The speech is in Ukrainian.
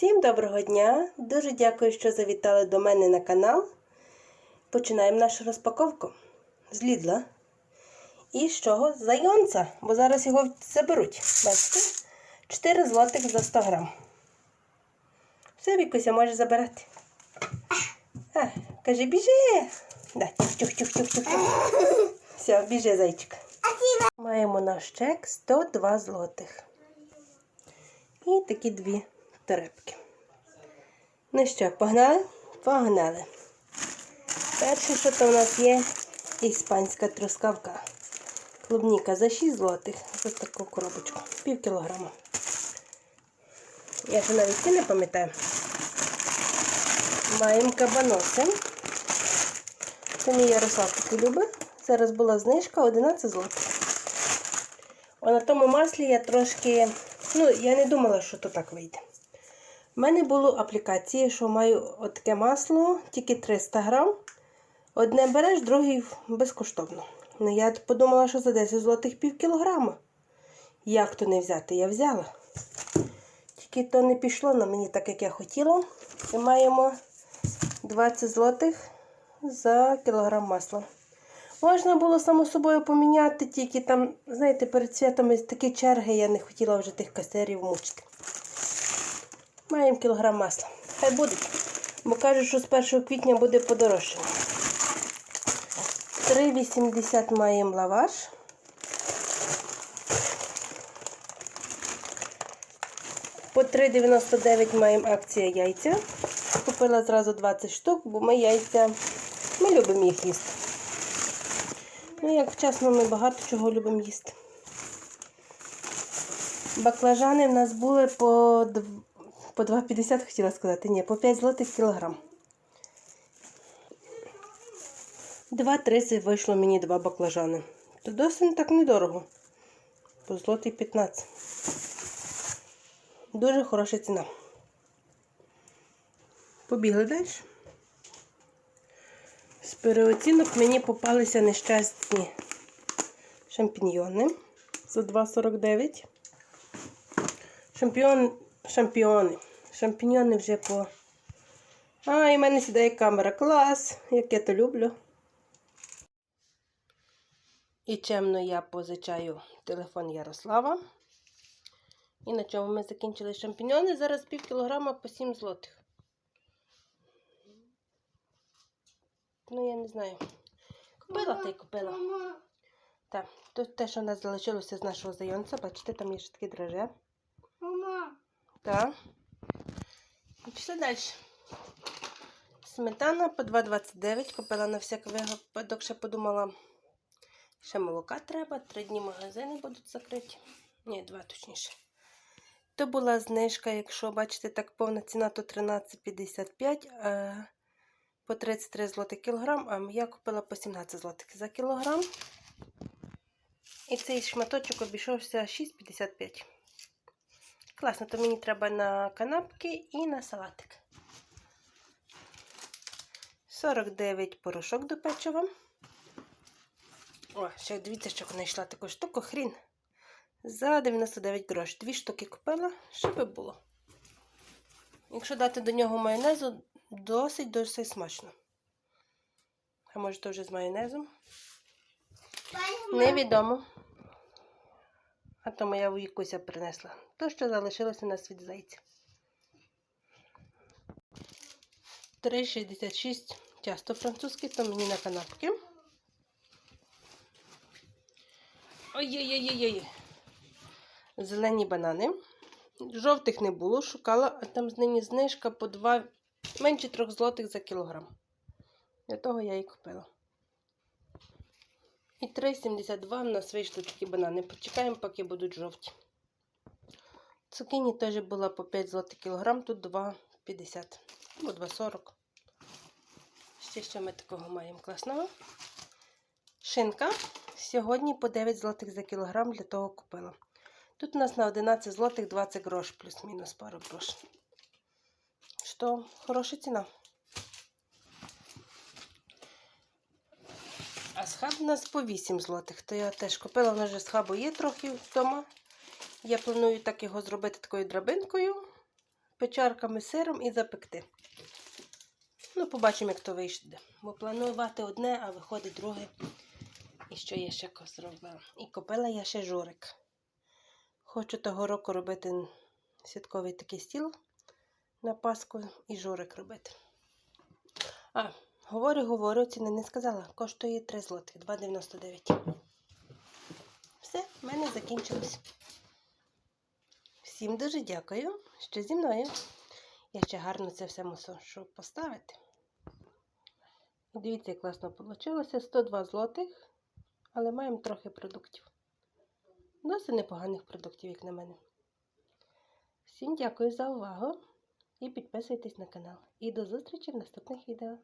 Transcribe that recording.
Всім доброго дня! Дуже дякую, що завітали до мене на канал. Починаємо нашу розпаковку з Лідла. І з чого? З Айонца, бо зараз його заберуть. Бачите? 4 злотих за 100 грам. Все, Вікуся, може забирати. А, каже, біжи. Да, тюх, тюх, тюх, тюх, тюх. Все, біжи, зайчик. Маємо наш чек 102 злотих. І такі дві терепки. Ну що, погнали? Погнали. Перше, що то у нас є іспанська трускавка. Клубніка за 6 злотих. Ось таку коробочку. Пів кілограма. Я ще навіть ці не пам'ятаю. Маємо кабаноси. Це мій Ярослав таки любить. Зараз була знижка 11 злотих. А на тому маслі я трошки. Ну, я не думала, що то так вийде. У мене було аплікації, що маю таке масло, тільки 300 грам. Одне береш, друге безкоштовно. Ну, я подумала, що за 10 злотих пів кілограма. Як то не взяти? Я взяла. Тільки то не пішло на мені так, як я хотіла. І маємо 20 злотих за кілограм масла. Можна було само собою поміняти, тільки там, знаєте, перед святом такі черги, я не хотіла вже тих касирів мучити. Маємо кілограм масла. Хай буде. Бо кажуть, що з 1 квітня буде подорожчання. 3,80 маємо лаваш. По 3,99 маємо акція яйця. Купила зразу 20 штук, бо ми яйця, ми любимо їх їсти. Ну, як вчасно, ми багато чого любимо їсти. Баклажани в нас були по, по 2,50 хотіла сказати. Ні, по 5 злотих кілограм. 2,30 вийшло мені два баклажани. То досить так недорого. По злотий 15. Дуже хороша ціна. Побігли далі. З переоцінок мені попалися нещасні шампіньйони за 2,49. Шампіон, шампіони. Шампіньйони вже по. А, і в мене сідає камера. Клас! Як я то люблю. І чемно я позичаю телефон Ярослава. І на чому ми закінчили шампіньони. Зараз пів кілограма по 7 злотих. Ну, я не знаю. Купила та й купила. Так, тут те, що в нас залишилося з нашого зайонця. Бачите, там є ще такі драже. Мама, Так. І пішли далі. Сметана по 2,29. Купила на всякий випадок, ще подумала. Ще молока треба. Три дні магазини будуть закриті. Ні, два точніше. То була знижка, якщо бачите, так повна ціна, то 13,55, а по 33 злотих кілограм, а я купила по 17 злотих за кілограм. І цей шматочок обійшовся 6,55. Класно, то мені треба на канапки і на салатик. 49 порошок до печива. О, ще дивіться, що знайшла таку штуку, хрін. За 99 грош. Дві штуки купила, щоб було. Якщо дати до нього майонезу, досить досить смачно. А може, то вже з майонезом? Невідомо. А то моя вікуся принесла. То, що залишилося на світ зайця. 3,66 тісто французьке, то мені на канапки. Ой-ой-ой-ой-ой. Зелені банани. Жовтих не було, шукала, а там з нині знижка по 2, менше 3 злотих за кілограм. Для того я і купила. І 3,72 в нас вийшли такі банани. Почекаємо, поки будуть жовті. Цукіні теж була по 5 злотих кілограм, тут 2,50 або 2,40. Ще що ми такого маємо класного. Шинка. Сьогодні по 9 злотих за кілограм для того купила. Тут у нас на 11 злотих 20 грош, плюс-мінус пару грош. Що, хороша ціна. Схаб у нас по 8 злотих. То я теж купила, воно вже схабу є трохи вдома. Я планую так його зробити такою драбинкою. печарками сиром і запекти. Ну, побачимо, як то вийде. Бо планувати одне, а виходить друге. І що я ще зробила? І купила я ще журик. Хочу того року робити святковий такий стіл на Пасху і журик робити. А, говорю, говорю, ціни не сказала. Коштує 3 злотих, 2,99. Все, в мене закінчилось. Всім дуже дякую, що зі мною. Я ще гарно це все мусу поставити. Дивіться, як класно вийшло. 102 злотих, але маємо трохи продуктів. Досить непоганих продуктів, як на мене. Всім дякую за увагу і підписуйтесь на канал. І до зустрічі в наступних відео.